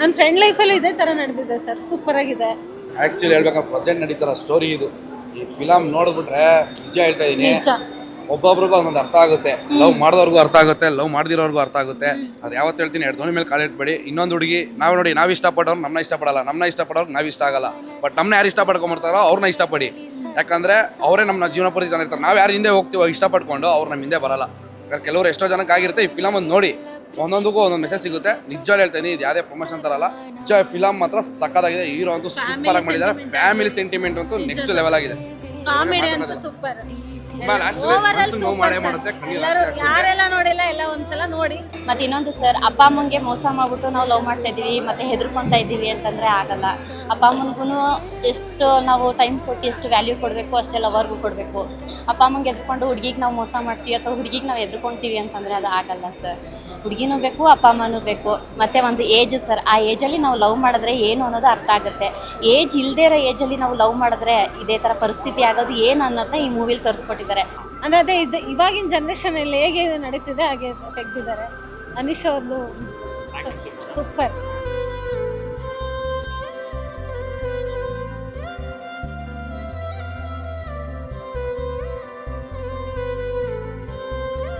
ನನ್ನ ಫ್ರೆಂಡ್ ಲೈಫಲ್ಲೂ ಇದೇ ಥರ ನಡೆದಿದೆ ಸರ್ ಸೂಪರ್ ಆಗಿದೆ. ಆ್ಯಕ್ಚುಲಿ ಹೇಳ್ಬೇಕಂದ್ರೆ ಪ್ರೆಸೆಂಟ್ ನಡೀತಾರ ಸ್ಟೋರಿ ಇದು. ಈ ಫಿಲಮ್ ನೋಡಿಬಿಟ್ರೆ ನಿಜ ಹೇಳ್ತಾ ಇದ್ದೀನಿ ನಿಜ. ಒಬ್ಬೊಬ್ರಿಗೂ ಅದೊಂದು ಅರ್ಥ ಆಗುತ್ತೆ. ಲವ್ ಮಾಡಿದವ್ರಿಗೂ ಅರ್ಥ ಆಗುತ್ತೆ ಲವ್ ಮಾಡ್ದಿರೋರ್ಗೂ ಅರ್ಥ ಆಗುತ್ತೆ. ಅದು ಯಾವತ್ತು ಹೇಳ್ತೀನಿ ಎರಡು ದೋಣಿ ಮೇಲೆ ಕಾಲಿಟ್ಬೇಡಿ ಇನ್ನೊಂದು ಹುಡುಗಿ ನಾವು ನೋಡಿ ನಾವು ಇಷ್ಟಪಡೋರು ನಮ್ಮನ್ನ ಇಷ್ಟಪಡಲ್ಲ. ನಮ್ಮನ್ನ ಇಷ್ಟಪಡೋರು ನಾವು ಇಷ್ಟ ಆಗಲ್ಲ. ಬಟ್ ನಮ್ಮನ್ನ ಯಾರು ಇಷ್ಟಪಡ್ಕೊಂಬರ್ತಾರೋ ಅವ್ರನ್ನ ಇಷ್ಟಪಡಿ. ಯಾಕಂದ್ರೆ ಅವರೇ ನಮ್ಮ ಜೀವನ ಜನ ಇರ್ತಾರೆ ನಾವು ಯಾರು ಹಿಂದೆ ಹೋಗ್ತೀವೋ ಇಷ್ಟಪಡ್ಕೊಂಡು ಅವ್ರು ನಮ್ಮ ಹಿಂದೆ ಬರಲ್ಲ. ಕೆಲವರು ಎಷ್ಟೋ ಜನಕ್ಕೆ ಆಗಿರುತ್ತೆ ಈ ಫಿಲಮ್ ಒಂದು ನೋಡಿ. ಒಂದೊಂದಕ್ಕೂ ಒಂದೊಂದು ಮೆಸೇಜ್ ಸಿಗುತ್ತೆ. ನಿಜ ಹೇಳ್ತೇನೆ ಇದು ಯಾವುದೇ ಪ್ರಮೋಷನ್ ತರಲ್ಲ. ನಿಜ ಫಿಲಮ್ ಮಾತ್ರ ಸಕ್ಕತ್ತಾಗಿದೆ ಹೀರೋ ಅಂತೂ ಸೂಪರ್ ಆಗಿ ಮಾಡಿದ್ದಾರೆ. ಫ್ಯಾಮಿಲಿ ಸೆಂಟಿಮೆಂಟ್ ಅಂತೂ ನೆಕ್ಸ್ಟ್ ಲೆವೆಲ್ ಆಗಿದೆ. ಕಾಮಿಡಿ ಅಂತೂ ಸೂಪರ್ ಎಲ್ಲರೂ ಯಾರೆಲ್ಲ ನೋಡಿಲ್ಲ ಎಲ್ಲ ಒಂದ್ಸಲ ನೋಡಿ. ಮತ್ತೆ ಇನ್ನೊಂದು ಸರ್ ಅಪ್ಪ ಅಮ್ಮಂಗೆ ಮೋಸ ಮಾಡ್ಬಿಟ್ಟು ನಾವು ಲವ್ ಮಾಡ್ತಾ ಇದೀವಿ ಮತ್ತೆ ಹೆದರ್ಕೊಂತ ಇದೀವಿ ಅಂತಂದ್ರೆ ಆಗಲ್ಲ. ಅಪ್ಪ ಅಮ್ಮನಿಗೂ ಎಷ್ಟು ನಾವು ಟೈಮ್ ಕೊಟ್ಟು ಎಷ್ಟು ವ್ಯಾಲ್ಯೂ ಕೊಡಬೇಕು ಅಷ್ಟೇ ಲವರ್ಗೂ ಕೊಡಬೇಕು. ಅಪ್ಪ ಅಮ್ಮಂಗೆ ಎದ್ಕೊಂಡು ಹುಡುಗಿಗೆ ನಾವು ಮೋಸ ಮಾಡ್ತೀವಿ ಅಥವಾ ಹುಡುಗಿಗೆ ನಾವು ಎದ್ಕೊಂತೀವಿ ಅಂತಂದ್ರೆ ಅದು ಆಗಲ್ಲ ಸರ್ ಹುಡುಗಿನೂ ಬೇಕು ಅಪ್ಪ ಅಮ್ಮನೂ ಬೇಕು. ಮತ್ತೆ ಒಂದು ಏಜ್ ಸರ್ ಆ ಏಜಲ್ಲಿ ನಾವು ಲವ್ ಮಾಡಿದ್ರೆ ಏನು ಅನ್ನೋದು ಅರ್ಥ ಆಗುತ್ತೆ. ಏಜ್ ಇಲ್ಲದೇ ಇರೋ ಏಜಲ್ಲಿ ನಾವು ಲವ್ ಮಾಡಿದ್ರೆ ಇದೇ ಥರ ಪರಿಸ್ಥಿತಿ ಆಗೋದು ಏನು ಅನ್ನೋದನ್ನ ಈ ಮೂವಿಲಿ ತೋರಿಸ್ಕೊಟ್ಟಿದ್ದಾರೆ. ಅಂದ್ರೆ ಅದೇ ಇದು ಇವಾಗಿನ ಜನ್ರೇಷನಲ್ಲಿ ಹೇಗೆ ನಡೀತಿದೆ ಹಾಗೆ ತೆಗೆದಿದ್ದಾರೆ. ಅನಿಶ್ ಅವ್ರದ್ದು ಸೂಪರ್